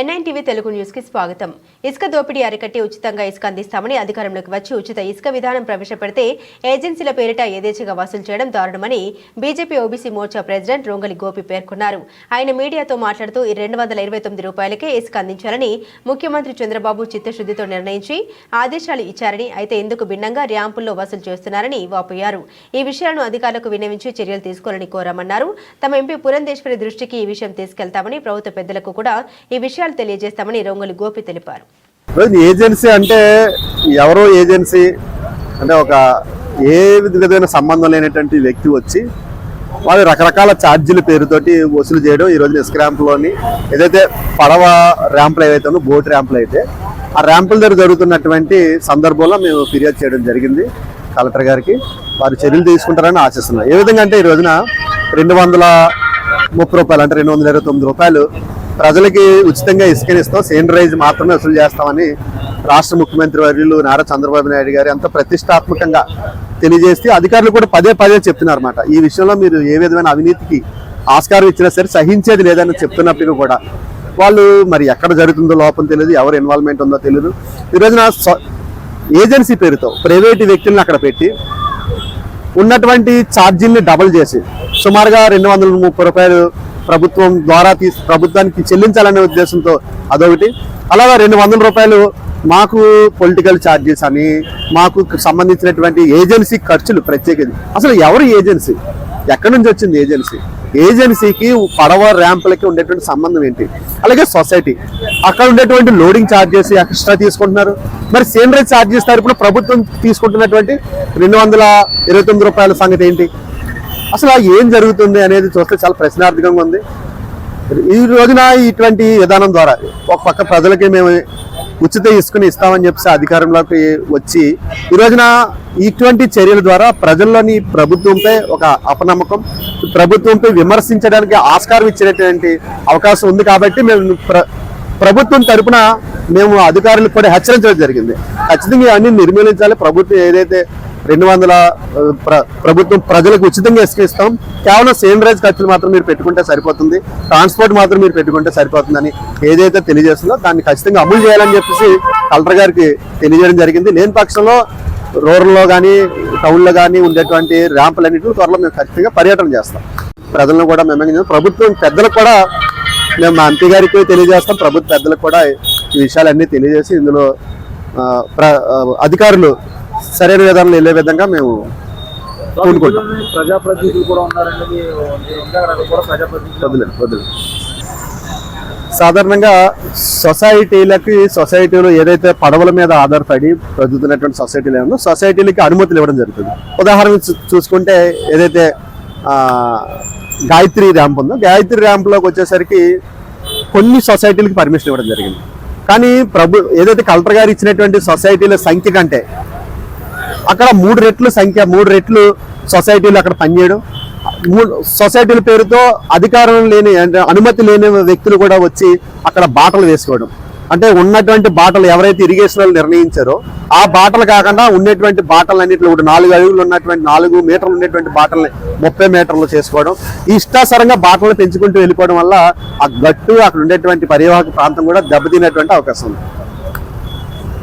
NIN TV Telugu న్యూస్కి స్వాగతం. ఇసుక దోపిడీ అరికట్టి ఉచితంగా ఇసుక అందిస్తామని అధికారంలోకి వచ్చి ఉచిత ఇసుక విధానం ప్రవేశపెడితే ఏజెన్సీల పేరిట యథేచ్ఛగా వసూలు చేయడం దారుణమని BJP OBC Morcha president Rongali Gopi పేర్కొన్నారు. ఆయన మీడియాతో మాట్లాడుతూ ఈ రెండు వందల ఇరవై తొమ్మిది రూపాయలకే ఇసుక అందించాలని ముఖ్యమంత్రి చంద్రబాబు చిత్తశుద్ధితో నిర్ణయించి ఆదేశాలు ఇచ్చారని అయితే ఇందుకు భిన్నంగా ర్యాంపుల్లో వసూలు చేస్తున్నారని వాపోయారు. ఈ విషయాలను అధికారులకు విన్నవించి చర్యలు తీసుకోవాలని కోరామన్నారు. తమ ఎంపీ పురంధేశ్వరి దృష్టికి ఈ విషయం తీసుకెళ్తామని ప్రభుత్వ పెద్దలకు కూడా ఈ విషయాలు తెలియజేస్తామని రొంగలి గోపి తెలిపారు. రోజు ఏజెన్సీ అంటే ఎవరో ఏజెన్సీ అంటే ఒక ఏ విధమైన సంబంధం లేనటువంటి వ్యక్తి వచ్చి వాళ్ళు రకరకాల ఛార్జీల పేరుతోటి వసూలు చేయడం ఈ రోజున ఇసుక ర్యాంపులోని ఏదైతే పడవ ర్యాంపులు ఏవైతే ఉన్నాయో బోట్ ర్యాంపులు అయితే ఆ ర్యాంపుల దగ్గర జరుగుతున్నటువంటి సందర్భంలో మేము ఫిర్యాదు చేయడం జరిగింది కలెక్టర్ గారికి. వారు చర్యలు తీసుకుంటారని ఆశిస్తున్నాం. ఏ విధంగా అంటే ఈ రోజున రెండు వందల ముప్పై రూపాయలు అంటే రెండు వందల ఇరవై తొమ్మిది రూపాయలు ప్రజలకి ఉచితంగా ఇసుకనిస్తాం ఇస్తాం. మాత్రమే వసూలు చేస్తామని రాష్ట్ర ముఖ్యమంత్రి వర్యులు నారా చంద్రబాబు నాయుడు గారు ఎంత ప్రతిష్టాత్మకంగా తెలియజేస్తే అధికారులు కూడా పదే పదే చెప్తున్నారు అనమాట ఈ విషయంలో మీరు ఏ విధమైన అవినీతికి ఆస్కారం ఇచ్చినా సరే సహించేది లేదని చెప్తున్నప్పటికీ కూడా వాళ్ళు మరి ఎక్కడ జరుగుతుందో లోపం తెలియదు ఎవరు ఇన్వాల్వ్మెంట్ ఉందో తెలియదు ఈ రోజున ఏజెన్సీ పేరుతో ప్రైవేటు వ్యక్తులను అక్కడ పెట్టి ఉన్నటువంటి ఛార్జీల్ని డబుల్ చేసి సుమారుగా రెండు వందల ముప్పై రూపాయలు ప్రభుత్వం ద్వారా తీసి ప్రభుత్వానికి చెల్లించాలనే ఉద్దేశంతో అదొకటి. అలాగా రెండు వందల రూపాయలు మాకు పొలిటికల్ ఛార్జెస్ అని మాకు సంబంధించినటువంటి ఏజెన్సీ ఖర్చులు ప్రత్యేకించి. అసలు ఎవరు ఏజెన్సీ ఎక్కడి నుంచి వచ్చింది ఏజెన్సీ ఏజెన్సీకి పడవ ర్యాంపులకి ఉండేటువంటి సంబంధం ఏంటి? అలాగే సొసైటీ అక్కడ ఉండేటువంటి లోడింగ్ ఛార్జెస్ ఎక్స్ట్రా తీసుకుంటున్నారు. మరి సేంద్రీయ ఛార్జెస్ తరపున ప్రభుత్వం తీసుకుంటున్నటువంటి రెండు వందల ఇరవై తొమ్మిది రూపాయల సంగతి ఏంటి? అసలు ఏం జరుగుతుంది అనేది చూస్తే చాలా ప్రశ్నార్థకంగా ఉంది. ఈ రోజున ఇటువంటి విధానం ద్వారా ఒక పక్క ప్రజలకి మేము ఉచిత ఇసుకుని ఇస్తామని చెప్పేసి అధికారంలోకి వచ్చి ఈ రోజున ఇటువంటి చర్యల ద్వారా ప్రజల్లోని ప్రభుత్వంపై ఒక అపనమ్మకం ప్రభుత్వంపై విమర్శించడానికి ఆస్కారం ఇచ్చినటువంటి అవకాశం ఉంది కాబట్టి మేము ప్ర ప్రభుత్వం తరపున మేము అధికారులకు కూడా హెచ్చరించడం జరిగింది. ఖచ్చితంగా ఇవన్నీ నిర్మూలించాలి. ప్రభుత్వం ఏదైతే రెండు వందల ప్ర- ప్రభుత్వం ప్రజలకు ఉచితంగా ఇసుక ఇస్తాం. కేవలం సేంద్రైజ్ ఖర్చులు మాత్రం మీరు పెట్టుకుంటే సరిపోతుంది. ట్రాన్స్పోర్ట్ మాత్రం మీరు పెట్టుకుంటే సరిపోతుందని ఏదైతే తెలియజేస్తుందో దాన్ని ఖచ్చితంగా అమలు చేయాలని చెప్పేసి కలెక్టర్ గారికి తెలియజేయడం జరిగింది. లేని పక్షంలో రూరల్లో కానీ టౌన్లో కానీ ఉండేటువంటి ర్యాంపులన్నింటిని త్వరలో మేము ఖచ్చితంగా పర్యటన చేస్తాం. ప్రజలను కూడా మేము ప్రభుత్వం పెద్దలకు కూడా మేము మా ఎంపీ గారికి తెలియజేస్తాం. ప్రభుత్వ పెద్దలకు కూడా ఈ విషయాలన్నీ తెలియజేసి ఇందులో ప్ర- అధికారులు సరైన విధానంలో వెళ్ళే విధంగా మేము ప్రజాప్రతినిధులు కూడా ఉన్నారండి. వదిలేదు వదిలేదు సాధారణంగా సొసైటీలకి సొసైటీలు ఏదైతే పడవల మీద ఆధారపడి బ్రతుకుతున్నటువంటి సొసైటీలు ఏమో సొసైటీలకి అనుమతులు ఇవ్వడం జరుగుతుంది. ఉదాహరణ చూసుకుంటే ఏదైతే ఆ, గాయత్రి ర్యాంప్ ఉందో గాయత్రి ర్యాంప్లోకి వచ్చేసరికి కొన్ని సొసైటీలకి పర్మిషన్ ఇవ్వడం జరిగింది. కానీ ప్రభు ఏదైతే కలెక్టర్ గారు ఇచ్చినటువంటి సొసైటీల సంఖ్య కంటే అక్కడ మూడు రెట్లు సంఖ్య మూడు రెట్లు సొసైటీలు అక్కడ పనిచేయడం. మూడు సొసైటీల పేరుతో అధికారం లేని అంటే అనుమతి లేని వ్యక్తులు కూడా వచ్చి అక్కడ బాటలు వేసుకోవడం. అంటే ఉన్నటువంటి బాటలు ఎవరైతే ఇరిగేషన్ వాళ్ళు నిర్ణయించారో ఆ బాటలు కాకుండా ఉన్నటువంటి బాటలు అన్నింటిలో ఇప్పుడు నాలుగు అడుగులు ఉన్నటువంటి నాలుగు మీటర్లు ఉన్నటువంటి బాటల్ని ముప్పై మీటర్లు చేసుకోవడం. ఇష్టాసరంగా బాటలు పెంచుకుంటూ వెళ్ళిపోవడం వల్ల ఆ గట్టు అక్కడ ఉండేటువంటి పరివాహక ప్రాంతం కూడా దెబ్బతినేటువంటి అవకాశం ఉంది.